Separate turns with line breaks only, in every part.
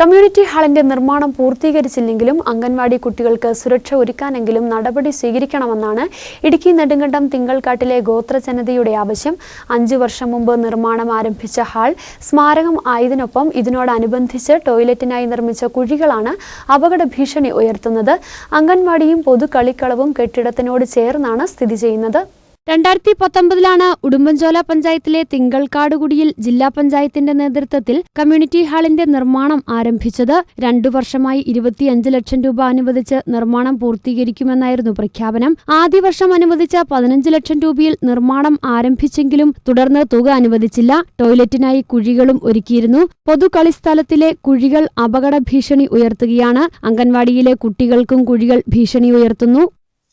Community ഹാളിന്റെ നിർമ്മാണം പൂർത്തീകരിച്ചില്ലെങ്കിലും അംഗൻവാടി കുട്ടികൾക്ക് സുരക്ഷ ഒരുക്കാനെങ്കിലും നടപടി സ്വീകരിക്കണമെന്നാണ് ഇടുക്കി നെടുങ്കണ്ടം തിങ്കൾക്കാട്ടിലെ ഗോത്രജനതയുടെ ആവശ്യം. അഞ്ചു വർഷം മുമ്പ് നിർമ്മാണം ആരംഭിച്ച ഹാൾ സ്മാരകം ആയതിനൊപ്പം ഇതിനോടനുബന്ധിച്ച് ടോയ്ലറ്റിനായി നിർമ്മിച്ച കുഴികളാണ് അപകട ഭീഷണി ഉയർത്തുന്നത്. അംഗൻവാടിയും പൊതു കളിക്കളവും കെട്ടിടത്തിനോട് ചേർന്നാണ് സ്ഥിതി ചെയ്യുന്നത്. രണ്ടായിരത്തി പത്തൊമ്പതിലാണ് ഉടുമ്പൻചോല പഞ്ചായത്തിലെ തിങ്കൾക്കാടുകുടിയിൽ ജില്ലാ പഞ്ചായത്തിന്റെ നേതൃത്വത്തിൽ കമ്മ്യൂണിറ്റി ഹാളിന്റെ നിർമ്മാണം ആരംഭിച്ചത്. രണ്ടു വർഷമായി ഇരുപത്തിയഞ്ച് ലക്ഷം രൂപ അനുവദിച്ച് നിർമ്മാണം പൂർത്തീകരിക്കുമെന്നായിരുന്നു പ്രഖ്യാപനം. ആദ്യ വർഷം അനുവദിച്ച പതിനഞ്ച് ലക്ഷം രൂപയിൽ നിർമ്മാണം ആരംഭിച്ചെങ്കിലും തുടർന്ന് തുക അനുവദിച്ചില്ല. ടോയ്ലറ്റിനായി കുഴികളും ഒരുക്കിയിരുന്നു. പൊതു കളിസ്ഥലത്തിലെ കുഴികൾ അപകട ഭീഷണി ഉയർത്തുകയാണ്. അംഗൻവാടിയിലെ കുട്ടികൾക്കും കുഴികൾ ഭീഷണി ഉയർത്തുന്നു.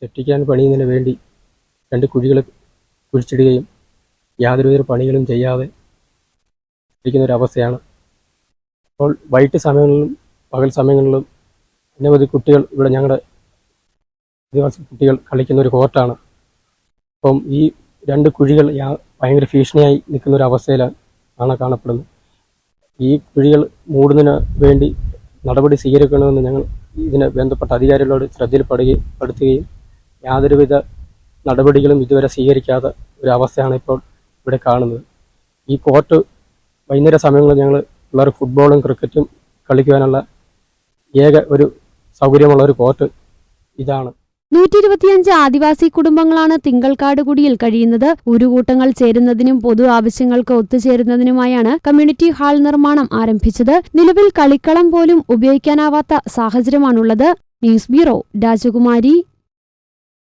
സെപ്റ്റിക്കാൻ പണിയുന്നതിന് വേണ്ടി രണ്ട് കുഴികൾ കുഴിച്ചിടുകയും യാതൊരുവിധ പണികളും ചെയ്യാതെ ഇരിക്കുന്ന ഒരു അവസ്ഥയാണ് അപ്പോൾ വൈകിട്ട് സമയങ്ങളിലും പകൽ സമയങ്ങളിലും അനവധി കുട്ടികൾ ഇവിടെ ഞങ്ങളുടെ ആദിവാസി കുട്ടികൾ കളിക്കുന്ന ഒരു കോർട്ടാണ്. അപ്പം ഈ രണ്ട് കുഴികൾ ഭയങ്കര ഭീഷണിയായി നിൽക്കുന്ന ഒരു അവസ്ഥയിലാണ് ആണ് കാണപ്പെടുന്നത്. ഈ കുഴികൾ മൂടുന്നതിന് വേണ്ടി നടപടി സ്വീകരിക്കണമെന്ന് ഞങ്ങൾ ഇതിനെ ബന്ധപ്പെട്ട അധികാരികളോട് ശ്രദ്ധയിൽപ്പെടുകയും പെടുത്തുകയും യാതൊരുവിധ നടപടികളും ഇതുവരെ സ്വീകരിക്കാത്ത ഒരു അവസ്ഥയാണ് ഇപ്പോൾ ഇവിടെ കാണുന്നത്. ഈ കോർട്ട് വൈകുന്നേര സമയങ്ങളിൽ ഞങ്ങൾ പിള്ളേർ ഫുട്ബോളും ക്രിക്കറ്റും കളിക്കുവാനുള്ള ഏക ഒരു സൗകര്യമുള്ള ഒരു കോർട്ട് ഇതാണ്.
നൂറ്റി ഇരുപത്തിയഞ്ച് ആദിവാസി കുടുംബങ്ങളാണ് തിങ്കൾക്കാട് കുടിയിൽ കഴിയുന്നത്. ഒരു കൂട്ടങ്ങൾ ചേരുന്നതിനും പൊതു ആവശ്യങ്ങൾക്ക് ഒത്തുചേരുന്നതിനുമായാണ് കമ്മ്യൂണിറ്റി ഹാൾ നിർമ്മാണം ആരംഭിച്ചത്. നിലവിൽ കളിക്കളം പോലും ഉപയോഗിക്കാനാവാത്ത സാഹചര്യമാണുള്ളത്. ന്യൂസ് ബ്യൂറോ രാജകുമാരി.